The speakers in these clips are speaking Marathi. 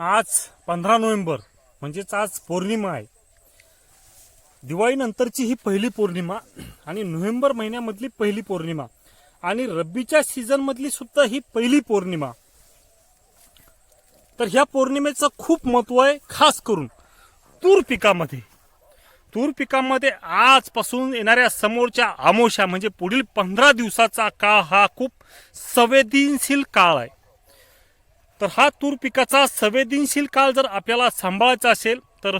आज पंधरा नोव्हेंबर म्हणजेच आज पौर्णिमा आहे. दिवाळीनंतरची ही पहिली पौर्णिमा आणि नोव्हेंबर महिन्यामधली पहिली पौर्णिमा आणि रब्बीच्या सीझनमधली सुद्धा ही पहिली पौर्णिमा. तर ह्या पौर्णिमेचं खूप महत्त्व आहे खास करून तूर पिकामध्ये. तूर पिकामध्ये आजपासून येणाऱ्या समोरच्या आमोशा म्हणजे पुढील पंधरा दिवसाचा काळ हा खूप संवेदनशील काळ आहे. तर हा तूर पिकाचा संवेदनशील काळ जर आपल्याला सांभाळायचा असेल तर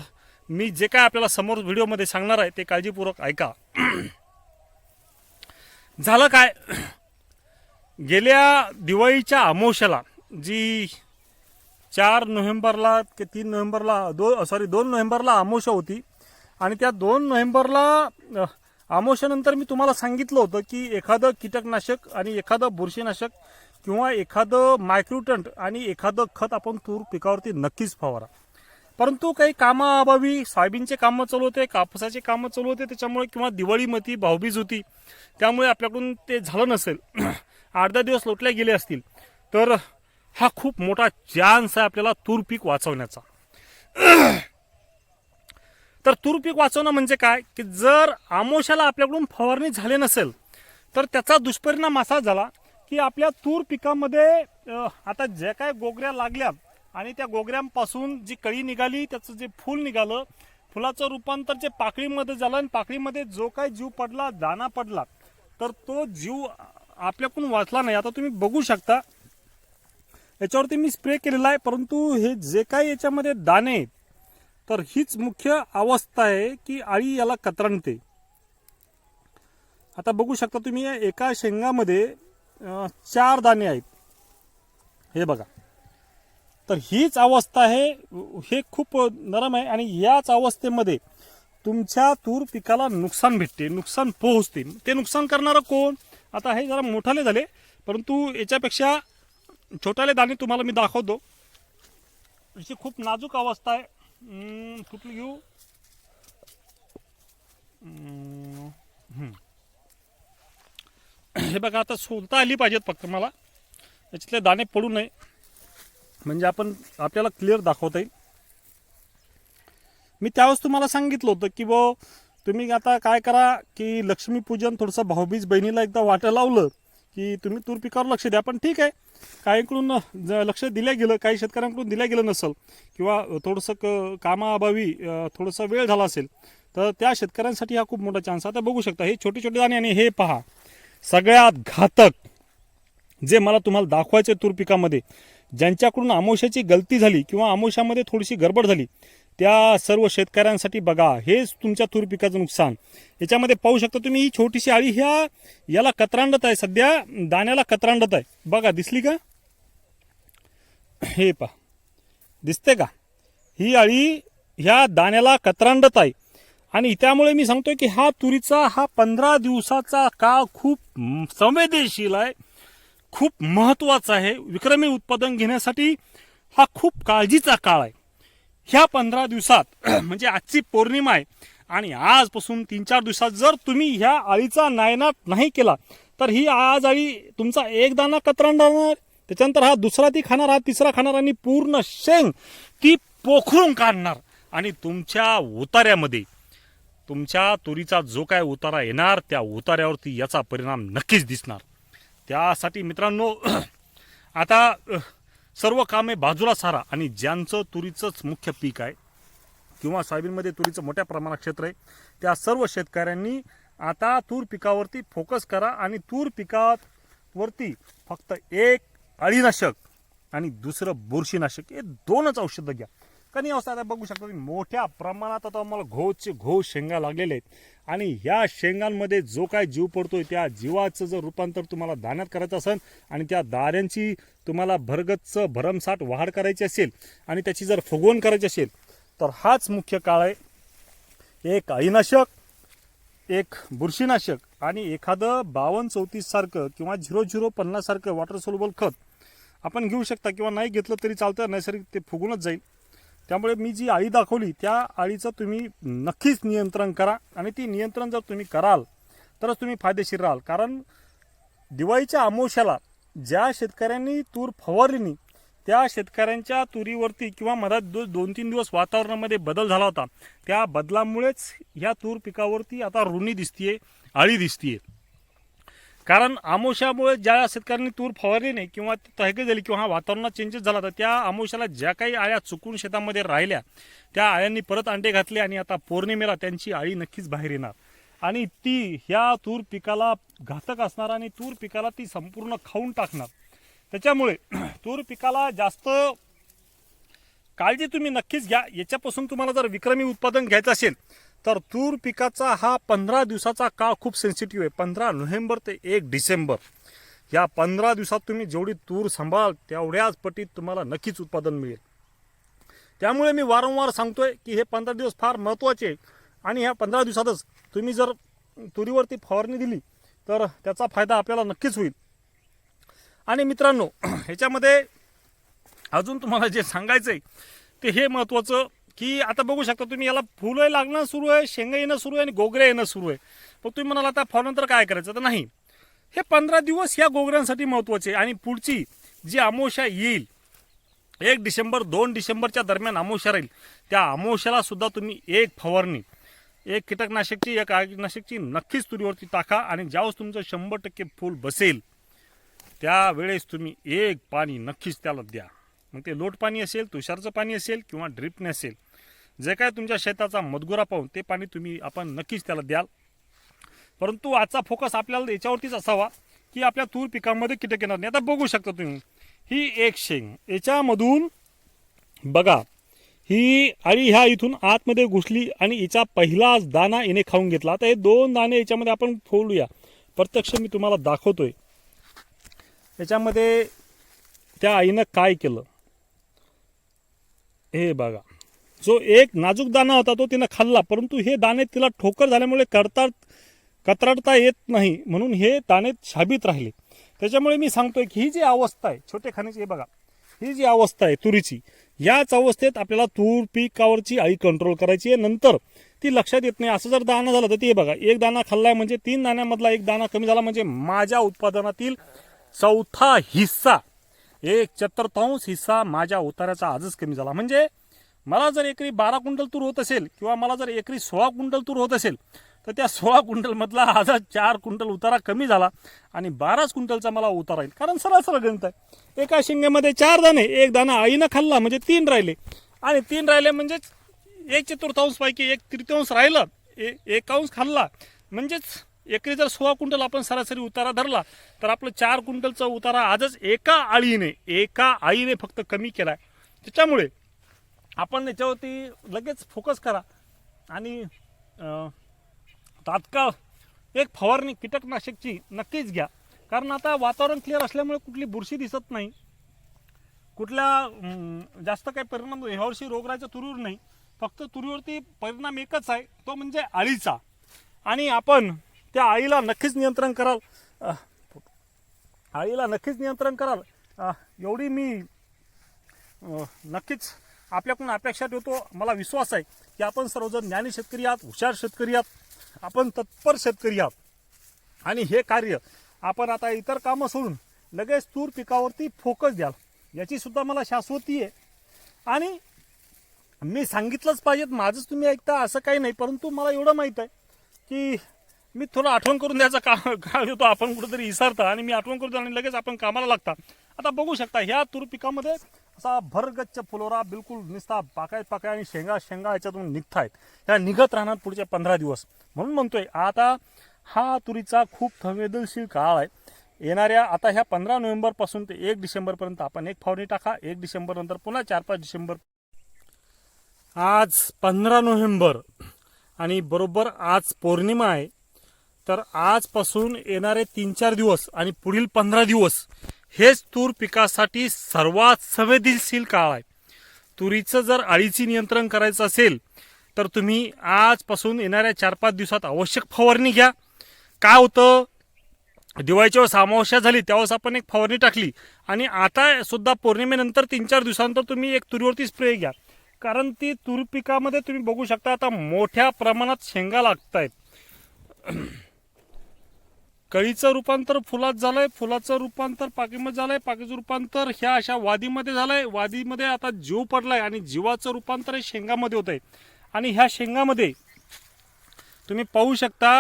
मी जे काय आपल्याला समोर व्हिडिओमध्ये सांगणार आहे ते काळजीपूर्वक ऐका. झालं काय? गेल्या दिवाळीच्या अमावश्याला जी चार नोव्हेंबरला की तीन नोव्हेंबरला दो सॉरी दोन नोव्हेंबरला अमावस्या होती. आणि त्या दोन नोव्हेंबरला अ, मी तुम्हाला सांगितलं होतं की एखादं कीटकनाशक आणि एखादं बुरशीनाशक किंवा एखादं मायक्रोटंट आणि एखादं खत आपण तूर पिकावरती नक्कीच फवारा. परंतु काही कामाअभावी सोयाबीनचे कामं चालू होते कापसाचे कामं चालू होते त्याच्यामुळे किंवा दिवाळीमध्ये भाऊबीज होती त्यामुळे आपल्याकडून ते झालं नसेल. आठ दहा दिवस लोटल्या गेले असतील तर हा खूप मोठा चान्स आहे आपल्याला तूर पीक वाचवण्याचा. तर तूर पीक वाचवणं म्हणजे काय? की जर आमोशाला आपल्याकडून फवारणी झाली नसेल तर त्याचा दुष्परिणाम असा झाला की आपल्या तूर पिकामध्ये आता ज्या काय गोगऱ्या लागल्या आणि त्या गोगऱ्यांपासून जी कळी निघाली त्याचं जे फूल निघालं फुलाचं रूपांतर जे पाकळीमध्ये झालं आणि पाकळीमध्ये जो काय जीव पडला दाना पडला तर तो जीव आपल्याकडून वाचला नाही. आता तुम्ही बघू शकता याच्यावरती मी स्प्रे केलेला आहे परंतु हे जे काही याच्यामध्ये दाणे तर हीच मुख्य अवस्था आहे की आळी याला कतरणते आता बघू शकता तुम्ही या एका शेंगामध्ये चार दाणे आहेत. हे बघा. तर हीच अवस्था आहे हे खूप नरम आहे आणि याच अवस्थेमध्ये तुमच्या तूर पिकाला नुकसान भेटते नुकसान पोहोचते. ते नुकसान करणारं कोण? आता हे जरा मोठाले झाले परंतु याच्यापेक्षा छोटाले दाणे तुम्हाला मी दाखवतो. याची खूप नाजूक अवस्था आहे. कुठली घेऊ? हे बघा आता सोलता आली पाहिजेत फक्त मला. याच्यातले दाणे पडू नये. म्हणजे आपण आपल्याला क्लिअर दाखवता येईल मी त्यावेळेस तुम्हाला सांगितलं होतं की बो तुम्ही आता काय करा की लक्ष्मीपूजन थोडंसं भाऊबीज बहिणीला एकदा वाटं लावलं की तुम्ही तूर पिकावर लक्ष द्या. पण ठीक आहे. काहीकडून लक्ष दिलं गेलं काही शेतकऱ्यांकडून दिलं गेलं नसेल किंवा थोडंसं क कामाअभावी थोडंसं वेळ झाला असेल तर त्या शेतकऱ्यांसाठी हा खूप मोठा चान्स आता बघू शकता हे छोटे छोटे दाणे आणि हे पहा. सगळ्यात घातक जे मला तुम्हाला दाखवायचे तूर पिकामध्ये ज्यांच्याकडून आमोशाची गलती झाली किंवा आमोशामध्ये थोडीशी गडबड झाली त्या सर्व शेतकऱ्यांसाठी बघा हेच तुमच्या तूर पिकाचं नुकसान. याच्यामध्ये पाहू शकता तुम्ही ही छोटीशी आळी ह्या याला कतरांडत आहे सध्या दाण्याला कतरांडत आहे. बघा दिसली का? हे पहा. दिसते का? ही आळी ह्या दाण्याला कतरांडत आहे. आणि त्यामुळे मी सांगतोय की हा तुरीचा हा पंधरा दिवसाचा काळ खूप संवेदनशील आहे खूप महत्त्वाचा आहे. विक्रमी उत्पादन घेण्यासाठी हा खूप काळजीचा काळ आहे. ह्या पंधरा दिवसात म्हणजे आजची पौर्णिमा आहे आणि आजपासून तीन चार दिवसात जर तुम्ही ह्या आळीचा नायनाट नाही केला तर ही आज आळी तुमचा एक दाना कतरांडणार. त्याच्यानंतर हा दुसरा ती खाणार हा तिसरा खाणार आणि पूर्ण शेंग ती पोखरून काढणार. आणि तुमच्या उतार्यामध्ये तुमच्या तुरीचा जो काय उतारा येणार त्या उतार्यावरती याचा परिणाम नक्कीच दिसणार. त्यासाठी मित्रांनो आता सर्व कामे बाजूला सारा आणि ज्यांचं तुरीचंच मुख्य पीक आहे किंवा सोयाबीनमध्ये तुरीचं मोठ्या प्रमाणात क्षेत्र आहे त्या सर्व शेतकऱ्यांनी आता तूर पिकावरती फोकस करा आणि तूर पिकावरती फक्त एक अळीनाशक आणि दुसरं बुरशीनाशक हे दोनच औषधं घ्या. कारण अवस्था आता बघू शकता तुम्ही मोठ्या प्रमाणात आता आम्हाला घोचे घो शेंगा लागलेले आहेत. आणि ह्या शेंगांमध्ये जो काय जीव पडतोय त्या जीवाचं जर रूपांतर तुम्हाला दाण्यात करायचं असेल आणि त्या दाण्यांची तुम्हाला भरगतचं भरमसाठ वाढ करायची असेल आणि त्याची जर फुगवण करायची असेल तर हाच मुख्य काळ आहे. एक अळीनाशक एक बुरशीनाशक आणि एखादं बावन्न चौतीस सारखं किंवा झिरो झिरो पन्नास सारखं वॉटर सोल्युबल खत आपण घेऊ शकता किंवा नाही घेतलं तरी चालतं नैसर्गिक ते फुगूनच जाईल. त्यामुळे मी जी आळी दाखवली त्या आळीचं तुम्ही नक्कीच नियंत्रण करा. आणि ती नियंत्रण जर तुम्ही कराल तरच तुम्ही फायदेशीर राहाल. कारण दिवाळीच्या आमोशाला ज्या शेतकऱ्यांनी तूर फवारली त्या शेतकऱ्यांच्या तुरीवरती किंवा मधात दो दोन तीन दिवस वातावरणामध्ये बदल झाला होता त्या बदलामुळेच ह्या तूर पिकावरती आता रुणी दिसतीये आळी दिसतीये. कारण आमोशामुळे ज्या शेतकऱ्यांनी तूर फवारली नाही किंवा तहकी झाली किंवा हा वातावरणात चेंजेस झाला तर त्या आमोशाला ज्या काही आळ्या चुकून शेतामध्ये राहिल्या त्या आळ्यांनी परत अंडे घातले आणि आता पौर्णिमेला त्यांची आळी नक्कीच बाहेर येणार. आणि ती ह्या तूर पिकाला घातक असणार आणि तूर पिकाला ती संपूर्ण खाऊन टाकणार. त्याच्यामुळे तूर पिकाला जास्त काळजी तुम्ही नक्कीच घ्या. याच्यापासून तुम्हाला जर विक्रमी उत्पादन घ्यायचं असेल तर तूर पिकाचा हा पंधरा दिवसाचा काळ खूप सेन्सिटिव्ह आहे. पंधरा नोव्हेंबर ते एक डिसेंबर. या पंधरा दिवसात तुम्ही जेवढी तूर सांभाळ तेवढ्याच पटीत तुम्हाला नक्कीच उत्पादन मिळेल. त्यामुळे मी वारंवार सांगतोय की हे पंधरा दिवस फार महत्त्वाचे आहे. आणि ह्या पंधरा दिवसातच तुम्ही जर तुरीवरती फवारणी दिली तर त्याचा फायदा आपल्याला नक्कीच होईल. आणि मित्रांनो ह्याच्यामध्ये अजून तुम्हाला जे सांगायचं आहे ते हे महत्त्वाचं की आता बघू शकता तुम्ही याला फुलं लागणं सुरू आहे शेंगा येणं सुरू आहे आणि गोगरे येणं सुरू आहे. मग तुम्ही म्हणाला आता फॉरनंतर काय करायचं? तर नाही. हे पंधरा दिवस या गोगऱ्यांसाठी महत्त्वाचे आहे आणि पुढची जी अमावस्या येईल एक डिसेंबर दोन डिसेंबरच्या दरम्यान अमावस्या राहील त्या अमावस्याला सुद्धा तुम्ही एक फवारणी एक कीटकनाशकची एक आगनाशकची नक्कीच तुरीवरती टाका आणि ज्यावेळेस तुमचं शंभर टक्के फूल बसेल त्यावेळेस तुम्ही एक पाणी नक्कीच त्याला द्या. मग ते लोट पाणी असेल तुषारचं पाणी असेल किंवा ड्रिपने असेल जे काय तुमच्या शेताचा मदगुरा पाहून ते पाणी तुम्ही आपण नक्कीच त्याला द्याल. परंतु आजचा फोकस आपल्याला याच्यावरतीच असावा की आपल्या तूर पिकांमध्ये कीटक येणार नाही आता बघू शकता तुम्ही ही एक शेंग. याच्यामधून बघा ही आळी ह्या इथून आतमध्ये घुसली आणि हिचा पहिलाच दाना हिने खाऊन घेतला. आता हे दोन दाणे याच्यामध्ये आपण फोडूया. प्रत्यक्ष मी तुम्हाला दाखवतोय. याच्यामध्ये त्या आईनं काय केलं? हे बघा. जो एक नाजूक दाना होता तो तिनं खाल्ला परंतु हे दाणे तिला ठोकर झाल्यामुळे करता कतरडता येत नाही म्हणून हे दाणे छाबीत राहिले. त्याच्यामुळे मी सांगतोय की ही जी अवस्था आहे छोटे खाण्याची हे बघा ही जी अवस्था आहे तुरीची याच अवस्थेत आपल्याला तूर पिकावरची आई कंट्रोल करायची आहे. नंतर ती लक्षात येत नाही. असं जर दाणा झालं तर ती बघा एक दाणा खाल्लाय म्हणजे तीन दाण्यामधला एक दाणा कमी झाला म्हणजे माझ्या उत्पादनातील चौथा हिस्सा एक चतुर्थांश हिस्सा माझ्या उताराचा आजच कमी झाला. म्हणजे मला जर एकरी बारा क्विंटल तूर होत असेल किंवा मला जर एकरी सोळा क्विंटल तूर होत असेल तर त्या सोळा क्विंटलमधला आजच चार क्विंटल उतारा कमी झाला आणि बाराच क्विंटलचा मला उतारा येईल. कारण सरळ सरळ गणित आहे. एका शेंग्यामध्ये चार दाणे एक दाणा आईनं खाल्ला म्हणजे तीन राहिले. आणि तीन राहिले म्हणजेच एक चतुर्थांशपैकी एक तृतीयांश राहिलं. ए- एकांश खाल्ला. म्हणजेच एकरी जर सोळा क्विंटल आपण सरासरी उतारा धरला तर आपलं चार क्विंटलचा उतारा आजच एका आळीने एका आईने फक्त कमी केलाय. त्याच्यामुळे आपण याच्यावरती लगेच फोकस करा. आणि तात्काळ एक फवारणी कीटकनाशकची नक्कीच घ्या. कारण आता वातावरण क्लिअर असल्यामुळे कुठली बुरशी दिसत नाही. कुठल्या जास्त काही परिणाम ह्यावर्षी रोगराच्या तुरीवर नाही. फक्त तुरीवरती परिणाम एकच आहे. तो म्हणजे आळीचा आणि आपण त्या आळीला नक्कीच नियंत्रण कराल. आळीला नक्कीच नियंत्रण कराल. एवढी मी नक्कीच आपल्याकडून अपेक्षा ठेवतो मला विश्वास आहे की आपण सर्वजण ज्ञानी शेतकरी आहात हुशार शेतकरी आहात आपण तत्पर शेतकरी आहात. आणि हे कार्य आपण आता इतर कामं सोडून लगेच तूर पिकावरती फोकस द्याल याचीसुद्धा मला शाश्वती आहे. आणि मी सांगितलंच पाहिजेत माझंच तुम्ही ऐकता असं काही नाही परंतु मला एवढं माहीत आहे की मी थोडं आठवण करून द्यायचा का काळ होतो आपण कुठेतरी विसरता आणि मी आठवण करतो आणि लगेच आपण कामाला लागता. आता बघू शकता ह्या तूर पिकामध्ये असा भरगच्च फुलोरा बिलकुल निसता पाकाय पाकाय आणि शेंगा शेंगा याच्यातून निघतायत. ह्या निघत राहणार पुढच्या पंधरा दिवस. म्हणून म्हणतोय आता हा तुरीचा खूप संवेदनशील काळ आहे. येणाऱ्या आता ह्या पंधरा नोव्हेंबरपासून ते एक डिसेंबरपर्यंत आपण एक फावणी टाका. एक डिसेंबरनंतर पुन्हा चार पाच डिसेंबर. आज पंधरा नोव्हेंबर आणि बरोबर आज पौर्णिमा आहे. तर आजपासून येणारे तीन चार दिवस आणि पुढील पंधरा दिवस हेच तूर पिकासाठी सर्वात संवेदनशील काळ आहे. तुरीचं जर अळीची नियंत्रण करायचं असेल तर तुम्ही आजपासून येणाऱ्या चार पाच दिवसात आवश्यक फवारणी घ्या. काय होतं? दिवाळीच्या वेळेस अमावस्या झाली त्यावेळेस आपण एक फवारणी टाकली. आणि आता सुद्धा पौर्णिमेनंतर तीन चार दिवसानंतर तुम्ही एक तुरीवरती स्प्रे घ्या. कारण ती तूर पिकामध्ये तुम्ही बघू शकता आता मोठ्या प्रमाणात शेंगा लागत आहेत कळीचं रूपांतर फुलात झालंय फुलाचं रूपांतर पाकीमध्ये झालंय पाकीचं रूपांतर ह्या अशा वादीमध्ये झालंय. वादीमध्ये आता जीव पडलाय आणि जीवाचं रूपांतर हे शेंगामध्ये होत आहे आणि ह्या शेंगामध्ये तुम्ही पाहू शकता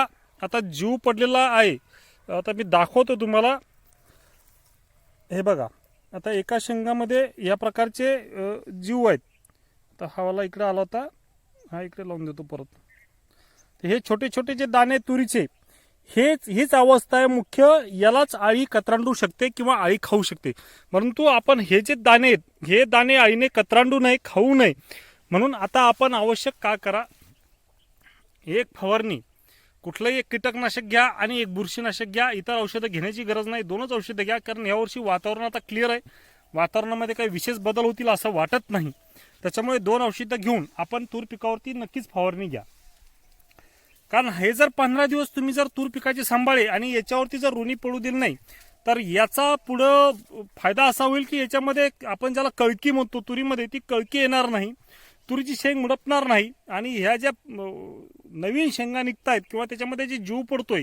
आता जीव पडलेला आहे. आता मी दाखवतो तुम्हाला. हे बघा आता एका शेंगामध्ये या प्रकारचे जीव आहेत. आता हा वाला इकडे आला होता हा इकडे लावून देतो परत. तर हे छोटे छोटे जे दाणे तुरीचे हेच हीच अवस्था आहे. मुख्य यालाच आळी कतरांडू शकते किंवा आळी खाऊ शकते. परंतु आपण हे जे दाणे आहेत हे दाणे आळीने कतरांडू नये खाऊ नये. म्हणून आता आपण आवश्यक का करा? एक फवारणी. कुठलंही एक कीटकनाशक घ्या आणि एक बुरशीनाशक घ्या. इतर औषधं घेण्याची गरज नाही. दोनच औषधं घ्या कारण यावर्षी वातावरण आता क्लिअर आहे. वातावरणामध्ये काही विशेष बदल होतील असं वाटत नाही. त्याच्यामुळे दोन औषधं घेऊन आपण तूर पिकावरती नक्कीच फवारणी घ्या. कारण हे जर पंधरा दिवस तुम्ही जर तूर पिकाची सांभाळे आणि याच्यावरती जर ऋणी पडू दिली नाही तर याचा पुढं फायदा असा होईल की याच्यामध्ये आपण ज्याला कळकी म्हणतो तुरीमध्ये ती कळकी येणार नाही तुरीची शेंग मुडपणार नाही आणि ह्या ज्या नवीन शेंगा निघत आहेत किंवा त्याच्यामध्ये जे जीव पडतोय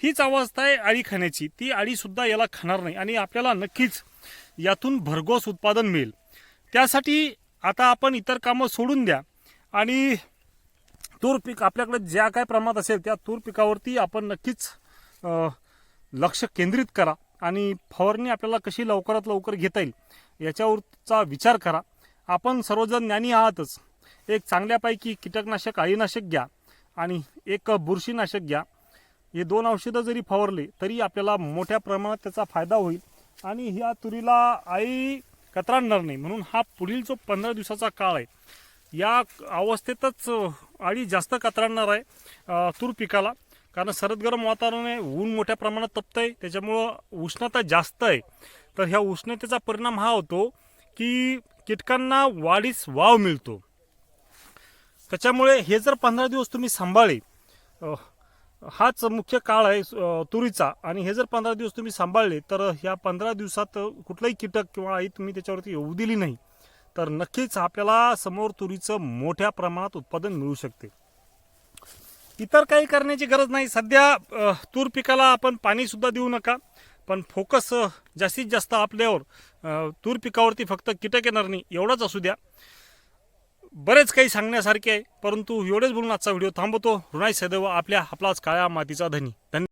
हीच अवस्था आहे आळी खाण्याची. ती आळीसुद्धा याला खाणार नाही आणि आपल्याला नक्कीच यातून भरघोस उत्पादन मिळेल. त्यासाठी आता आपण इतर कामं सोडून द्या आणि तूर पीक आपल्याकडे ज्या काय प्रमाणात असेल त्या तूर पिकावरती आपण नक्कीच लक्ष केंद्रित करा आणि फवारणी आपल्याला कशी लवकरात लवकर घेता येईल याच्यावरचा विचार करा. आपण सर्वजण ज्ञानी आहातच. एक चांगल्यापैकी कीटकनाशक अळीनाशक घ्या आणि एक बुरशीनाशक घ्या. हे दोन औषधं जरी फवारले तरी आपल्याला मोठ्या प्रमाणात त्याचा फायदा होईल आणि ह्या तुरीला आई कतरांणार नाही. म्हणून हा पुढील जो पंधरा दिवसाचा काळ आहे या अवस्थेतच आळी जास्त कातरणार आहे तूर पिकाला. कारण सरद गरम वातावरण आहे ऊन मोठ्या प्रमाणात तपत आहे त्याच्यामुळं उष्णता जास्त आहे. तर ह्या उष्णतेचा परिणाम हा होतो की कीटकांना वाढीस वाव मिळतो. त्याच्यामुळे हे जर पंधरा दिवस तुम्ही सांभाळले हाच मुख्य काळ आहे तुरीचा. आणि हे जर पंधरा दिवस तुम्ही सांभाळले तर ह्या पंधरा दिवसात कुठलाही कीटक किंवा आई तुम्ही त्याच्यावरती येऊ दिली नाही. तर नक्कीच आपल्याला समोर तुरीचं मोठ्या प्रमाणात उत्पादन मिळू शकते. इतर काही करण्याची गरज नाही. सध्या तूर पिकाला आपण पाणी सुद्धा देऊ नका. पण फोकस जास्तीत जास्त आपल्यावर तूर पिकावरती फक्त कीटक येणार नाही एवढंच असू द्या. बरेच काही सांगण्यासारखे आहे परंतु एवढेच बोलून आजचा व्हिडिओ थांबवतो. ऋणाई सदैव आपल्या आपलाच काळ्या मातीचा धनी. धन्य